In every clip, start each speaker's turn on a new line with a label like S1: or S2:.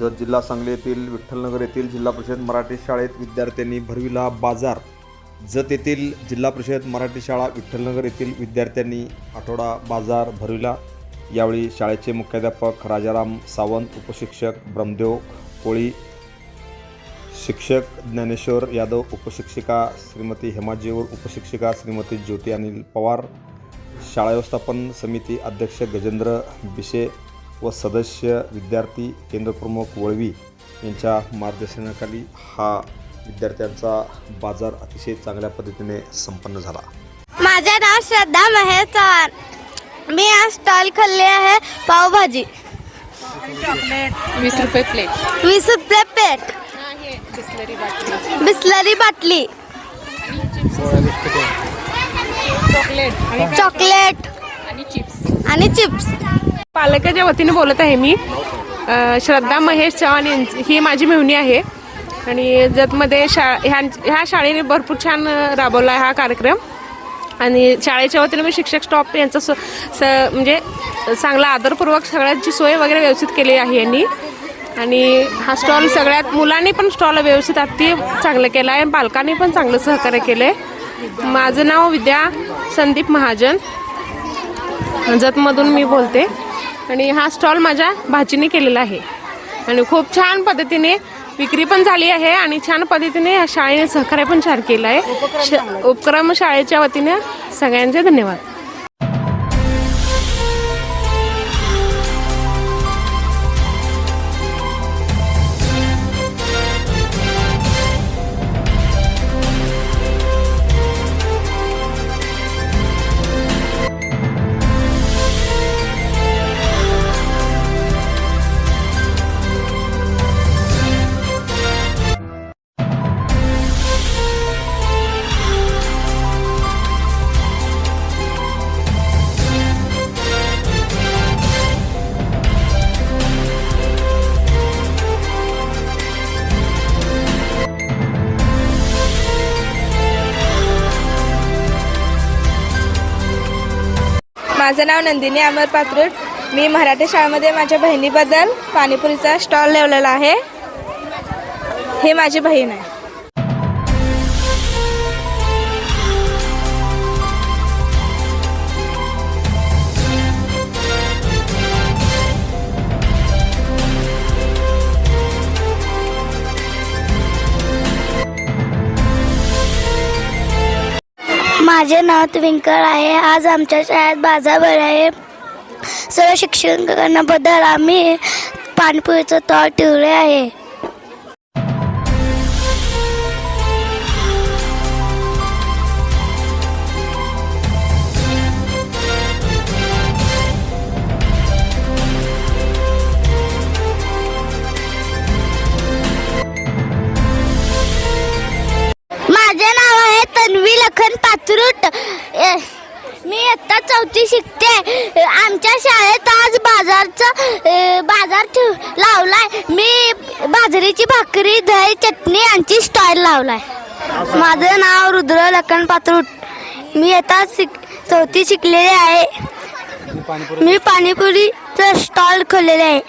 S1: जत जिल्हा सांगली येथील विठ्ठलनगर येथील जिल्हा परिषद मराठी शाळेत विद्यार्थ्यांनी भरविला बाजार जत येथील जिल्हा परिषद मराठी शाळा विठ्ठलनगर येथील विद्यार्थ्यांनी आठवडा बाजार भरविला. यावेळी शाळेचे मुख्याध्यापक राजाराम सावंत उपशिक्षक ब्रह्मदेव कोळी शिक्षक ज्ञानेश्वर यादव उपशिक्षिका श्रीमती हेमाजीवर उपशिक्षिका श्रीमती ज्योती अनिल पवार शाळा व्यवस्थापन समिती अध्यक्ष गजेंद्र बिशे व सदस्य विद्यार्थी केंद्रप्रमुख वळवी यांच्या मार्गदर्शनाखाली हा विद्यार्थ्यांचा बाजार अतिशय चांगल्या पद्धतीने संपन्न झाला.
S2: माझे नाव श्रद्धा महेश चव्हाण. मी आज स्टॉल खोलले आहे पावभाजी.
S3: वीस रुपये प्लेट.
S2: वीस रुपये प्लेट.
S3: बिस्लरी बाटली.
S2: बिस्लरी बाटली
S3: चॉकलेट?
S2: चॉकलेट.
S3: आणि चिप्स.
S2: आणि चिप्स.
S3: पालकाच्या वतीने बोलत आहे मी. श्रद्धा महेश चव्हाण यांची ही माझी मेहुणी आहे. आणि जतमध्ये शा ह्या ह्या शाळेने भरपूर छान राबवला आहे हा कार्यक्रम. आणि शाळेच्या वतीने मी शिक्षक स्टॉप यांचा स स म्हणजे चांगला आदरपूर्वक सगळ्यांची सोय वगैरे व्यवस्थित केली आहे यांनी. आणि हा स्टॉल सगळ्यात मुलांनी पण स्टॉल व्यवस्थित अति चांगलं केलं आहे पालकांनी पण चांगलं सहकार्य केलं आहे माझं नाव विद्या संदीप महाजन. जतमधून मी बोलते. आणि हा स्टॉल माझ्या भाचीने केलेला आहे. आणि खूप छान पद्धतीने विक्री पण झाली आहे आणि छान पद्धतीने या शाळेने सहकार्य पण छान केलं आहे. श- उपक्रम शाळेच्या वतीने सगळ्यांचे धन्यवाद.
S4: माझं नाव नंदिनी अमर पात्रुट मी मराठी शाळेमध्ये माझ्या बहिणीबद्दल पाणीपुरीचा स्टॉल लावलेला आहे. ही माझी बहीण आहे.
S2: माझे नाव ट्विंकल आहे. आज आमच्या शाळेत बाजार भर आहे. सर्व शिक्षकांबद्दल आम्ही पाणीपुरीचं तळ ठेवले आहे. लखन पात्रुट मी इयत्ता चौथी शिकते. आमच्या शाळेत आज बाजारचा बाजार ठेव- लावलाय. मी बाजरीची भाकरी दही चटणी यांची स्टॉल लावलाय. माझं नाव रुद्र लखन पात्रुट मी आता शिक चौथी शिकलेले आहे. मी पाणीपुरीचं स्टॉल खोललेले आहे.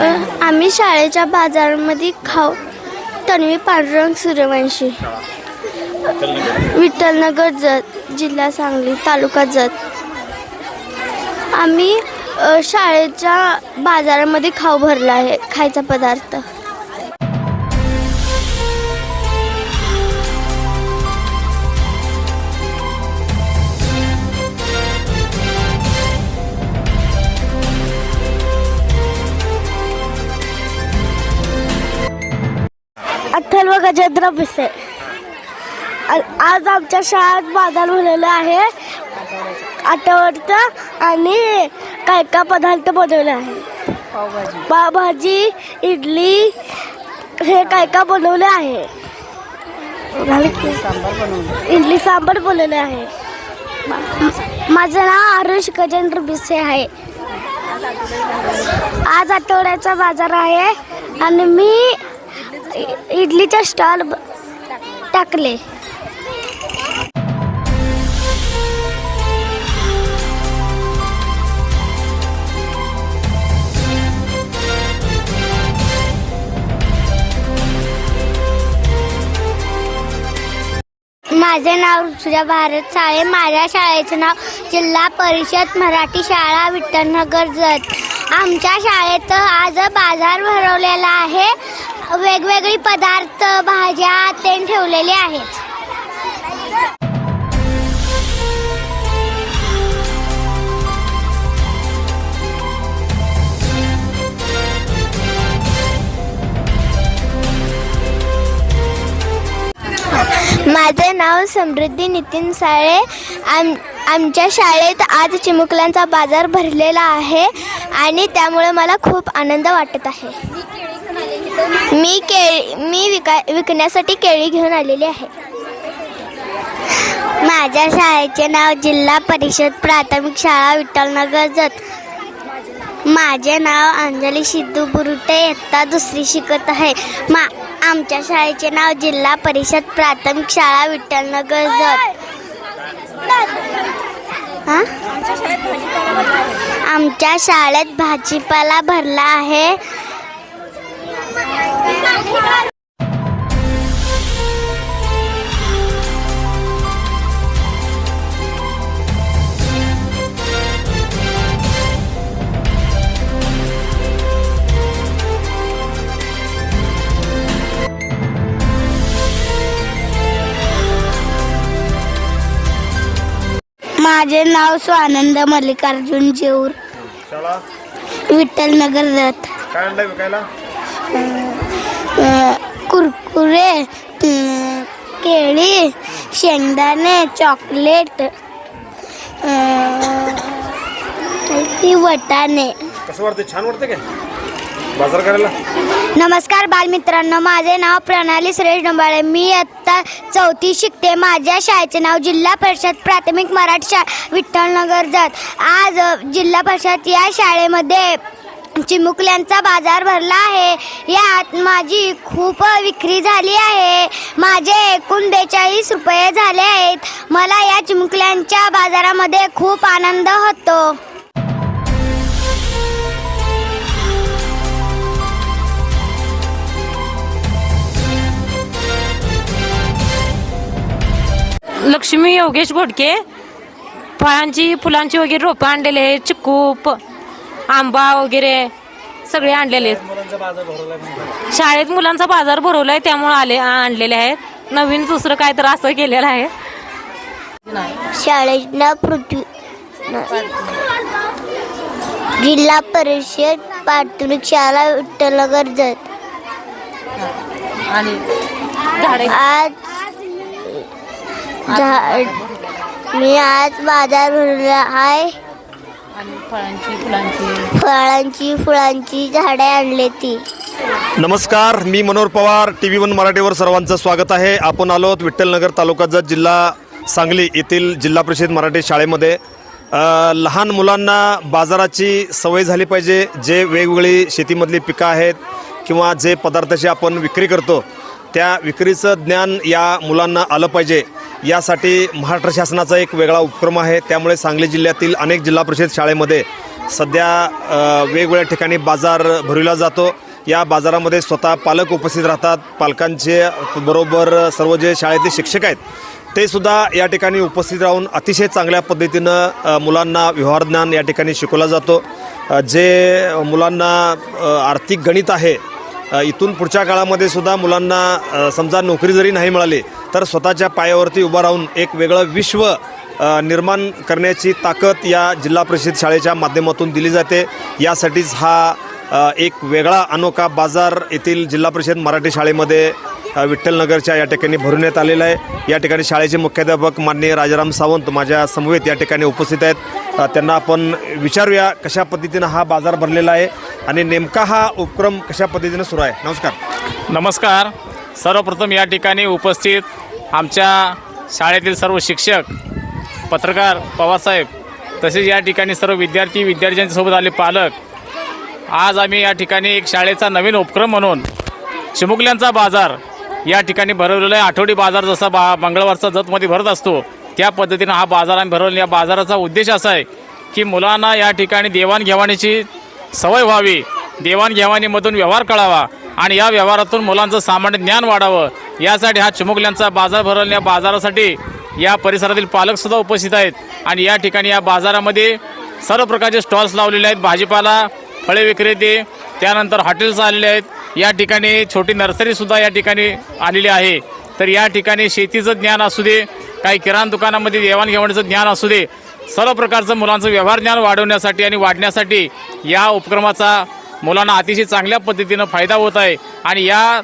S2: आम्ही शाळेच्या बाजारामध्ये खाऊ. तन्वी पांडुरंग सूर्यवंशी. विठ्ठलनगर जत जिल्हा सांगली तालुका जत. आम्ही शाळेच्या बाजारामध्ये खाऊ भरला आहे खायचा पदार्थ. अकरा गजेंद्र आ- आज आमच्या शाळेत बाजार भरलेला आहे. आठवडतं आणि काय काय पदार्थ बनवले आहे? पावभाजी इडली हे काय काय बनवले आहे? झालं इडली सांबार बनवले आहे. माझं नाव आरुष गजेंद्र बिसे आहे. आज आठवड्याचा बाजार आहे आणि मी इडलीचा स्टॉल टाकले. माझे नाव ऋतुजा भारत साळे. माझ्या शाळेचं नाव जिल्हा परिषद मराठी शाळा विठ्ठलनगर जत. आमच्या शाळेत आज बाजार भरवलेला आहे. वेगवेगळे पदार्थ भाज्या ते ठेवलेले आहेत. माझे नाव समृद्धी नितीन साळे. आम आमच्या शाळेत आज चिमुकल्यांचा बाजार भरलेला आहे आणि त्यामुळे मला खूप आनंद वाटत आहे. मी केळी मी विका विकण्यासाठी केळी घेऊन आलेली आहे. माझ्या शाळेचे नाव जिल्हा परिषद प्राथमिक शाळा विठ्ठलनगर जत. माझे नाव अंजली सिद्धू बुरुटे इयत्ता दुसरी शिकत आहे. मा आमच्या शाळेचे नाव जिल्हा परिषद प्राथमिक शाळा विठ्ठलनगर जत. आमच्या शाळेत भाजीपाला भरला आहे. माझे नाव स्वानंद मल्लिकार्जुन जेऊर.
S1: शाळा
S2: विठ्ठलनगर जत
S1: काय आणलंय विकायला?
S2: अ, कुरकुरे अ, केळी शेंगदाणे चॉकलेट अ, ती वटाणे.
S1: कसं वाटतं छान वाटतं काय? करायला
S2: नमस्कार बालमित्रांनो माझे नाव प्रणाली सुरेश डोंबाळे. मी आत्ता चौथी शिकते. माझ्या शाळेचे नाव जिल्हा परिषद प्राथमिक मराठी शाळा विठ्ठलनगर जात. आज जिल्हा परिषद या शाळेमध्ये चिमुकल्यांचा बाजार भरला आहे. यात माझी खूप विक्री झाली आहे. माझे एकूण बेचाळीस रुपये झाले आहेत. मला या चिमुकल्यांच्या बाजारामध्ये खूप आनंद होतो.
S5: लक्ष्मी योगेश घोडके फळांची फुलांची वगैरे रोपं आणलेले आहेत. चिक्कू प आंबा वगैरे सगळे आणलेले आहेत. शाळेत मुलांचा बाजार भरवलाय त्यामुळे आले आणलेले आहेत. नवीन दुसरं काय तर असं केलेलं आहे.
S2: शाळेला पृथ्वी जिल्हा परिषद प्राथमिक शाळा विठ्ठलनगर जत.
S5: आणि झाडे
S2: मी आज बाजार भरला आहे.
S5: आणि फळांची फुलांची.
S2: फळांची फुलांची झाडे आणली ती.
S1: नमस्कार मी Manohar Pawar T V one मराठीवर सर्वांचं स्वागत आहे. आपण आलो आहोत विठ्ठलनगर तालुका जत जिल्हा सांगली येथील जिल्हा परिषद मराठी शाळेमध्ये. अ, लहान मुलांना बाजाराची सवय झाली पाहिजे. जे वेगवेगळी शेतीमधली पिकं आहेत किंवा जे पदार्थाची आपण विक्री करतो त्या विक्रीचं ज्ञान या मुलांना आलं पाहिजे. यासाठी महाराष्ट्र शासनाचा एक वेगळा उपक्रम आहे. त्यामुळे सांगली जिल्ह्यातील अनेक जिल्हा परिषद शाळेमध्ये सध्या वेगवेगळ्या ठिकाणी बाजार भरविला जातो. या बाजारामध्ये स्वतः पालक उपस्थित राहतात. पालकांचे बरोबर सर्व जे शाळेतील शिक्षक आहेत ते सुद्धा या ठिकाणी उपस्थित राहून अतिशय चांगल्या पद्धतीनं मुलांना व्यवहार ज्ञान या ठिकाणी शिकवला जातो. जे मुलांना आर्थिक गणित आहे इथून पुढच्या काळामध्ये सुद्धा मुलांना समजा नोकरी जरी नाही मिळाली तर स्वतःच्या पायावरती उभं राहून एक वेगळं विश्व निर्माण करण्याची ताकद या जिल्हा परिषद शाळेच्या माध्यमातून दिली जाते. यासाठीच हा एक वेगळा अनोखा बाजार येथील जिल्हा परिषद मराठी शाळेमध्ये विठ्ठलनगरच्या या ठिकाणी भरवण्यात आलेला आहे. या ठिकाणी शाळेचे मुख्याध्यापक माननीय राजाराम सावंत माझ्या समवेत या ठिकाणी उपस्थित आहेत. त्यांना आपण विचारूया कशा पद्धतीनं हा बाजार भरलेला आहे आणि नेमका हा उपक्रम कशा पद्धतीनं सुरू आहे. नमस्कार.
S6: नमस्कार. सर्वप्रथम या ठिकाणी उपस्थित आमच्या शाळेतील सर्व शिक्षक पत्रकार पवारसाहेब तसेच या ठिकाणी सर्व विद्यार्थी विद्यार्थ्यांसोबत आले पालक. आज आम्ही या ठिकाणी एक शाळेचा नवीन उपक्रम म्हणून चिमुकल्यांचा बाजार या ठिकाणी भरवलेला आहे. आठवडी बाजार जसा बा मंगळवारचा जतमध्ये भरत असतो त्या पद्धतीनं हा बाजार आम्ही भरवला या बाजाराचा उद्देश असा आहे की मुलांना या ठिकाणी देवाणघेवाणीची सवय व्हावी. देवाणघेवाणीमधून व्यवहार कळावा आणि या व्यवहारातून मुलांचं सामान्य ज्ञान वाढावं. यासाठी हा चिमुकल्यांचा बाजार भरवल्या बाजारासाठी या परिसरातील पालकसुद्धा उपस्थित आहेत आणि या ठिकाणी या बाजारामध्ये सर्व प्रकारचे स्टॉल्स लावलेले आहेत. भाजीपाला फळे विक्रेते त्यानंतर हॉटेल्स आलेले आहेत. या ठिकाणी छोटी नर्सरीसुद्धा या ठिकाणी आलेली आहे. तर या ठिकाणी शेतीचं ज्ञान असू दे काही किराणा दुकानामध्ये देवाणघेवाणीचं ज्ञान असू दे सर्व प्रकारचं मुलांचं व्यवहार ज्ञान वाढवण्यासाठी आणि वाढण्यासाठी या उपक्रमाचा मुलांना अतिशय चांगल्या पद्धतीनं फायदा होत आहे. आणि या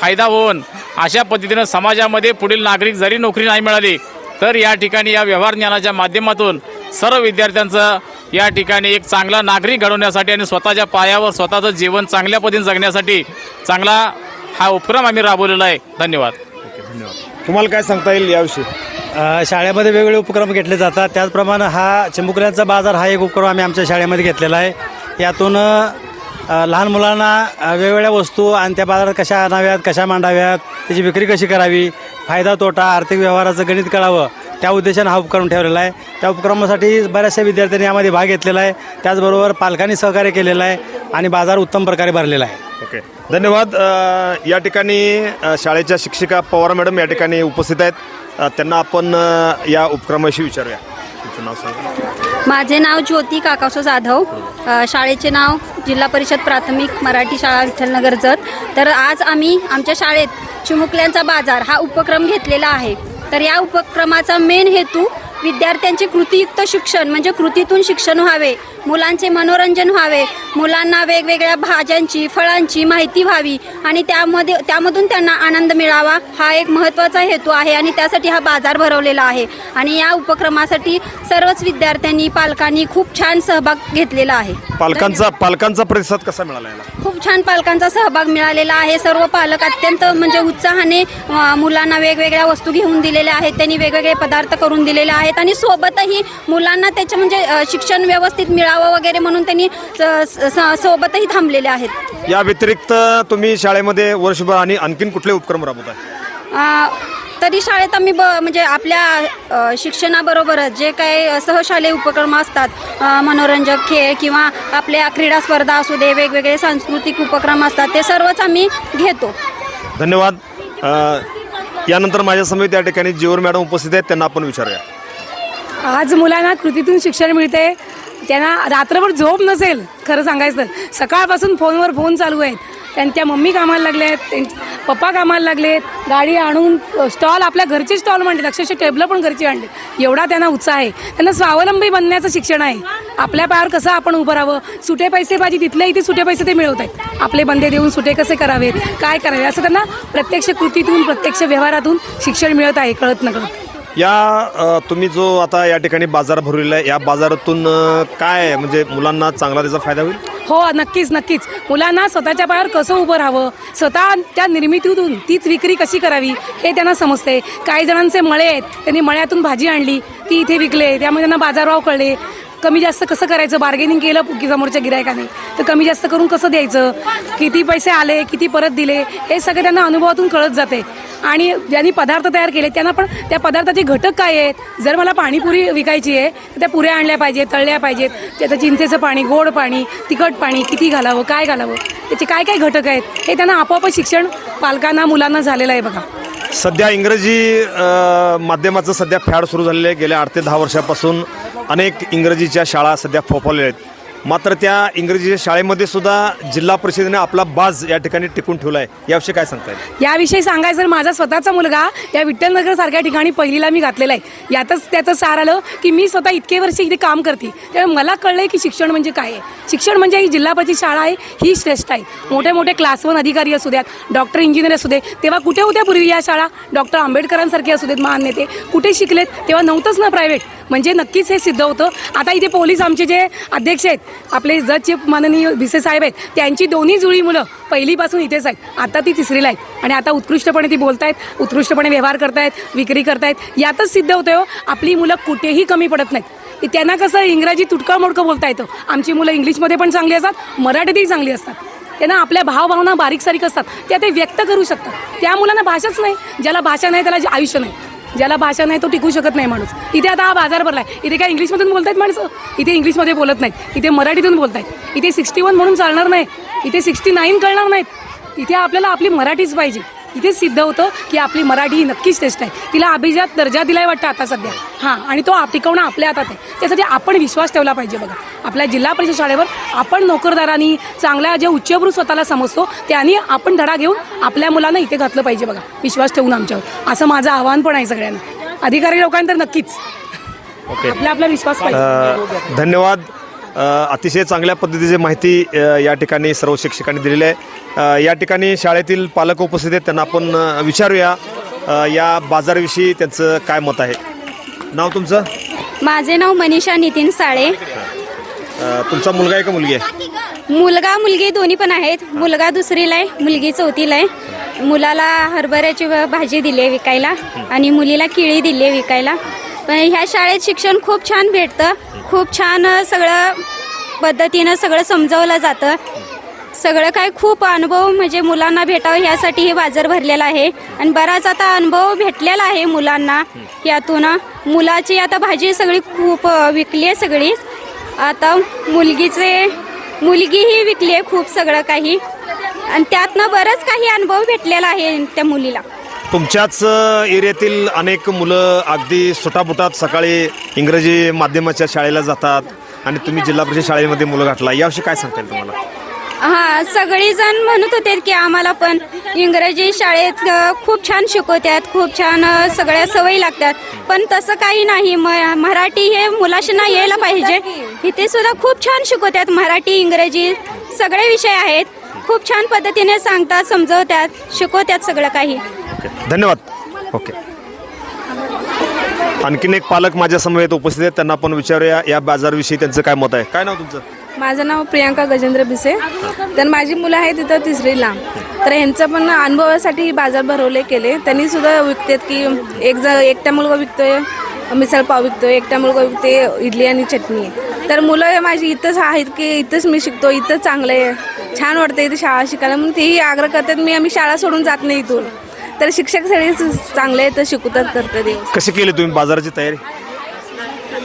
S6: फायदा होऊन अशा पद्धतीनं समाजामध्ये पुढील नागरिक जरी नोकरी नाही मिळाली तर या ठिकाणी या व्यवहार ज्ञानाच्या माध्यमातून सर्व विद्यार्थ्यांचं या ठिकाणी एक चांगला नागरिक घडवण्यासाठी आणि स्वतःच्या पायावर स्वतःचं जीवन चांगल्या पद्धतीने जगण्यासाठी चांगला हा उपक्रम आम्ही राबवलेला आहे. धन्यवाद.
S1: तुम्हाला काय सांगता येईल याविषयी?
S7: शाळेमध्ये वेगवेगळे उपक्रम घेतले जातात. त्याचप्रमाणे हा चिमुकल्यांचा बाजार हा एक उपक्रम आम्ही आमच्या शाळेमध्ये घेतलेला आहे. यातून लहान मुलांना वेगवेगळ्या वस्तू आणि त्या बाजारात कशा आणाव्यात कशा मांडाव्यात त्याची विक्री कशी करावी फायदा तोटा आर्थिक व्यवहाराचं गणित कळावं त्या उद्देशानं हा उपक्रम ठेवलेला आहे. त्या उपक्रमासाठी बऱ्याचशा विद्यार्थ्यांनी यामध्ये भाग घेतलेला आहे. त्याचबरोबर पालकांनी सहकार्य केलेलं आहे आणि बाजार उत्तम प्रकारे भरलेला आहे.
S1: ओके. धन्यवाद. अ, या ठिकाणी अ, शाळेच्या शिक्षिका पवार मॅडम या ठिकाणी उपस्थित आहेत. अ, त्यांना आपण अ, या उपक्रमाविषयी विचारूया. तुमचं नाव सांगा.
S8: माझे नाव ज्योती काकासो जाधव. अ, शाळेचे नाव जिल्हा परिषद प्राथमिक मराठी शाळा विठ्ठलनगर जत. तर आज आम्ही आमच्या शाळेत चिमुकल्यांचा बाजार हा उपक्रम घेतलेला आहे. तर या उपक्रमाचा मेन हेतू विद्यार्थ्यांचे कृतीयुक्त शिक्षण म्हणजे कृतीतून शिक्षण व्हावे मुलांचे मनोरंजन व्हावे मुलांना वेगवेगळ्या भाज्यांची फळांची माहिती व्हावी आणि त्यामध्ये त्यामधून त्यांना आनंद मिळावा हा एक महत्त्वाचा हेतू आहे आणि त्यासाठी हा बाजार भरवलेला आहे. आणि या उपक्रमासाठी सर्वच विद्यार्थ्यांनी पालकांनी खूप छान सहभाग घेतलेला आहे.
S1: पालकांचा पालकांचा प्रतिसाद कसा मिळाला
S8: खूप छान पालकांचा सहभाग मिळालेला आहे. सर्व पालक अत्यंत म्हणजे उत्साहाने मुलांना वेगवेगळ्या वस्तू घेऊन दिलेल्या आहेत. त्यांनी वेगवेगळे पदार्थ करून दिलेले आहेत. आणि सोबतही मुलांना त्याचे म्हणजे शिक्षण व्यवस्थित मिळावं वगैरे म्हणून त्यांनी सोबतही थांबलेले आहेत.
S1: या व्यतिरिक्त तुम्ही शाळेमध्ये वर्षभर आणि आणखीन कुठले उपक्रम राबवताय
S8: तरी शाळेत आम्ही ब म्हणजे आपल्या शिक्षणाबरोबरच जे काही सहशालेय उपक्रम असतात मनोरंजक खेळ किंवा आपल्या क्रीडा स्पर्धा असू दे वेगवेगळे सांस्कृतिक उपक्रम असतात ते सर्वच आम्ही घेतो.
S1: धन्यवाद. यानंतर माझ्या समेत या ठिकाणी जीवर मॅडम उपस्थित आहेत त्यांना आपण विचारूया.
S9: आज मुलांना कृतीतून शिक्षण मिळते. त्यांना रात्रभर झोप नसेल खरं सांगायचं तर. सकाळपासून फोनवर फोन चालू आहेत. त्यांच्या मम्मी कामाला लागल्या आहेत त्यांचे पप्पा कामाला लागलेत. गाडी आणून स्टॉल आपल्या घरचे स्टॉल मांडले अक्षरशः टेबलं पण घरची आणले एवढा त्यांना उत्साह आहे. त्यांना स्वावलंबी बनण्याचं शिक्षण आहे. आपल्या पायावर कसं आपण उभं राहावं? सुटे पैसे पाहिजे तिथले इथे सुटे पैसे ते मिळवत आहेत आपले बंदे देऊन सुटे कसे करावेत? काय करावे? असं त्यांना प्रत्यक्ष कृतीतून प्रत्यक्ष व्यवहारातून शिक्षण मिळत आहे कळत नकळत.
S1: या अ, तुम्ही जो आता या ठिकाणी बाजार भरलेला आहे या बाजारातून अ, काय म्हणजे मुलांना चांगला त्याचा फायदा होईल?
S9: हो नक्कीच नक्कीच. मुलांना स्वतःच्या पायावर कसं उभं राहावं? स्वतः त्या निर्मितीतून तीच विक्री कशी करावी? हे त्यांना समजते काही जणांचे मळे आहेत. त्यांनी मळ्यातून भाजी आणली. ती इथे विकले. त्यामुळे त्यांना बाजारभाव कळले. कमी जास्त कसं करायचं? बार्गेनिंग केलं की समोरच्या गिरायकाने? तर कमी जास्त करून कसं द्यायचं? किती पैसे आले? किती परत दिले? हे सगळे त्यांना अनुभवातून कळत जाते. आणि ज्यांनी पदार्थ तयार केले त्यांना पण त्या पदार्थाचे घटक काय आहेत? जर मला पाणीपुरी विकायची आहे तर त्या पुऱ्या आणल्या पाहिजेत तळल्या पाहिजेत. त्याचं चिंचेचं पाणी गोड पाणी तिखट पाणी किती घालावं काय घालावं? त्याचे काय काय घटक आहेत? हे त्यांना आपोआप शिक्षण पालकांना मुलांना झालेलं आहे बघा.
S1: सध्या इंग्रजी माध्यमाचं सध्या फॅड सुरू झालेलं आहे. गेल्या आठ ते दहा वर्षापासून अनेक इंग्रजीच्या शाळा सध्या फोफवलेल्या आहेत. मात्र त्या इंग्रजीच्या शाळेमध्ये सुद्धा जिल्हा परिषदेने आपला बाज या ठिकाणी टिकून ठेवला आहे याविषयी काय सांगता येईल?
S9: याविषयी सांगायचं तर माझा स्वतःचा मुलगा या विठ्ठलनगर सारख्या ठिकाणी पहिलीला मी घातलेला आहे. यातच त्याचं सार आलं की मी स्वतः इतके वर्ष इथे काम करते. त्यामुळे मला कळलंय की शिक्षण म्हणजे काय आहे. शिक्षण म्हणजे ही जिल्हा परिषद शाळा आहे ही श्रेष्ठ आहे. मोठे मोठे क्लास वन अधिकारी असू द्यात डॉक्टर इंजिनियर असू दे तेव्हा कुठे होत्या पूर्वी या शाळा? डॉक्टर आंबेडकरांसारखे असू देत महान नेते कुठे शिकलेत? तेव्हा नव्हतंच ना प्रायव्हेट म्हणजे नक्कीच हे सिद्ध होतं. आता इथे पोलीस आमचे जे अध्यक्ष आहेत आपले जजचे माननीय भिसे साहेब आहेत त्यांची दोन्ही जुळी मुलं पहिलीपासून इथेच आहेत. आता ती तिसरीला आहेत. आणि आता उत्कृष्टपणे ती बोलतायत उत्कृष्टपणे व्यवहार करतायत विक्री करतायत. यातच सिद्ध होतं हो आपली मुलं कुठेही कमी पडत नाहीत. त्यांना कसं इंग्रजी तुटकं मोडकं बोलता येतं. आमची मुलं इंग्लिशमध्ये पण चांगली असतात मराठीतही चांगली असतात. त्यांना आपल्या भावभावना बारीक सारीक असतात. त्या ते व्यक्त करू शकतात. त्या मुलांना भाषाच नाही. ज्याला भाषा नाही त्याला आयुष्य नाही. ज्याला भाषा नाही तो टिकू शकत नाही माणूस. इथे आता हा बाजार भरलाय. इथे काय इंग्लिशमधून बोलत आहेत माणसं? इथे इंग्लिशमध्ये बोलत नाहीत. इथे मराठीतून बोलत आहेत इथे सिक्स्टी वन म्हणून चालणार नाही. इथे सिक्स्टी नाईन कळणार नाहीत. इथे आपल्याला आपली मराठीच पाहिजे. इथेच सिद्ध होतं की आपली मराठी ही नक्कीच श्रेष्ठ आहे. तिला अभिजात दर्जा दिलाय वाटतं आता सध्या. हां आणि तो आप टिकवणं आपल्या हातात आहे. त्यासाठी आपण विश्वास ठेवला पाहिजे बघा. आपल्या जिल्हा परिषद शाळेवर आपण नोकरदारांनी चांगल्या जे उच्चभ्रू स्वतःला समजतो त्यांनी आपण धडा घेऊन आपल्या मुलांना इथे घातलं पाहिजे बघा. विश्वास ठेवून आमच्यावर. असं माझं आव्हान पण आहे सगळ्यांना. अधिकारी लोकांना तर नक्कीच आपला आपला विश्वास पाहिजे.
S1: धन्यवाद. अतिशय चांगल्या पद्धतीची माहिती या ठिकाणी सर्व शिक्षकांनी दिलेली आहे. या ठिकाणी शाळेतील पालक उपस्थित आहेत त्यांना आपण विचारूया या बाजाराविषयी त्यांचं काय मत आहे. नाव तुमचं?
S8: माझे नाव मनीषा नितीन साळे.
S1: तुमचा मुलगा आहे का मुलगी आहे?
S8: मुलगा मुलगी दोन्ही पण आहेत. मुलगा दुसरीला आहे मुलगी चौथीला आहे. मुलाला हरभऱ्याची भाजी दिली आहे विकायला आणि मुलीला केळी दिली आहे विकायला. पण ह्या शाळेत शिक्षण खूप छान भेटतं. खूप छान सगळं पद्धतीनं सगळं समजवलं जातं. सगळं काय खूप अनुभव म्हणजे मुलांना भेटावं ह्यासाठी हे बाजार भरलेला आहे. आणि बराच आता अनुभव भेटलेला आहे मुलांना यातून. मुलाची आता भाजी सगळी खूप विकली आहे सगळी. आता मुलगीचे मुलगीही विकली आहे खूप सगळं काही. आणि त्यातनं बरंच काही अनुभव भेटलेला आहे त्या मुलीला.
S1: तुमच्याच एरियातील अनेक मुलं अगदी सुटापुटात सकाळी इंग्रजी माध्यमाच्या शाळेला जातात आणि तुम्ही जिल्हा परिषद शाळेमध्ये मुलं घातला याविषयी काय सांगता येईल तुम्हाला?
S8: हा सगळेजण म्हणत होते की आम्हाला पण इंग्रजी शाळेत अ, खूप छान शिकवतात खूप छान अ, सगळ्या सवयी लागतात. पण तसं काही नाही. म- मराठी हे मुलांना यायला पाहिजे. इथे सुद्धा खूप छान शिकवतात मराठी इंग्रजी सगळे विषय आहेत. खूप छान पद्धतीने सांगतात समजवतात शिकवतात सगळं काही.
S1: ओके. धन्यवाद. ओके. आणखीन एक पालक माझ्या समवेत उपस्थित आहेत. त्यांना आपण विचारूया या बाजारविषयी त्यांचं काय मत आहे? काय नाव तुमचं?
S4: माझं नाव प्रियांका गजेंद्र भिसे. तर माझी मुलं आहेत तिथं तिसरीला तर ह्यांचं पण अनुभवासाठी बाजार भरवले केले. त्यांनी सुद्धा विकतात की एक जण एकटा मुलगा विकतोय मिसळ पाव विकतोय एकटा मुलगा विकते इडली आणि चटणी. तर मुलं माझी इथंच आहेत की इथंच मी शिकतो इथंच चांगलं आहे. छान वाटतं इथे शाळा शिकायला. म्हणून तेही आग्रह करतात मी आम्ही शाळा सोडून जात नाही इथून. तर शिक्षक सगळे चांगले आहेत तर शिकवतात करतात हे.
S1: कशी केली तुम्ही बाजाराची तयारी?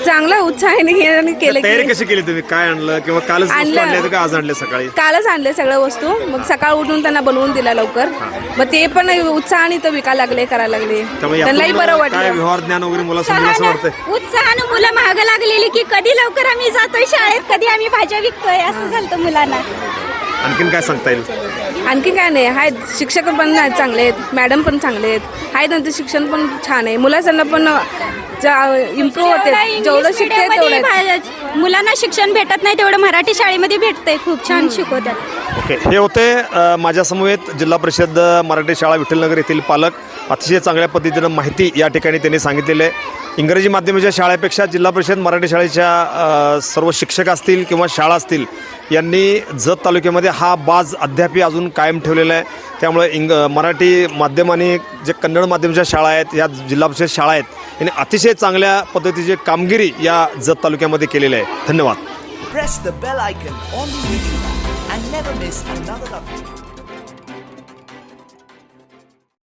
S4: चांगला उत्साहाने हे केलं
S1: तयारी
S4: की
S1: कशी केली तुम्ही? काय आणलं? किंवा कालच वस्तू
S4: आणलं.
S1: आणल्या का आज आणले सकाळी?
S4: कालच आणले सगळ्या वस्तू. मग सकाळ उठून त्यांना बनवून दिला लवकर. मग ते पण उत्साहाने तो विकायला लागले करायला लागले.
S1: त्यामुळे
S4: त्यांनाही बरं
S1: काय
S4: वाटलं
S1: व्यवहार ज्ञान वगैरे मला समजेल असं वाटतंय?
S8: उत्साहानं मुलं महाग लागलेली की कधी लवकर आम्ही जातोय शाळेत कधी आम्ही भाज्या विकतोय असं झालं मुलांना.
S1: आणखीन काय सांगता येईल?
S4: आणखी काय नाही. आहेत शिक्षक पण नाही चांगले आहेत. मॅडम पण चांगले आहेत. आहे त्यांचं शिक्षण पण छान आहे. मुलांना पण इम्प्रूव्ह होते. जेवढं शिकते तेवढं
S8: मुलांना शिक्षण भेटत नाही तेवढं मराठी शाळेमध्ये भेटतंय. खूप छान शिकवतात.
S1: ओके. हे होते अ, माझ्या समवेत जिल्हा परिषद मराठी शाळा विठ्ठलनगर येथील पालक. अतिशय चांगल्या पद्धतीनं माहिती या ठिकाणी त्यांनी सांगितलेली आहे. इंग्रजी माध्यमाच्या शाळेपेक्षा जिल्हा परिषद मराठी शाळेच्या सर्व शिक्षक असतील किंवा शाळा असतील यांनी जत तालुक्यामध्ये हा बाज अद्यापही अजून कायम ठेवलेला आहे. त्यामुळे इंग मराठी माध्यमाने जे कन्नड माध्यमाच्या शाळा आहेत या जिल्हा परिषद शाळा आहेत यांनी अतिशय चांगल्या पद्धतीची कामगिरी या जत तालुक्यामध्ये केलेली आहे. धन्यवाद.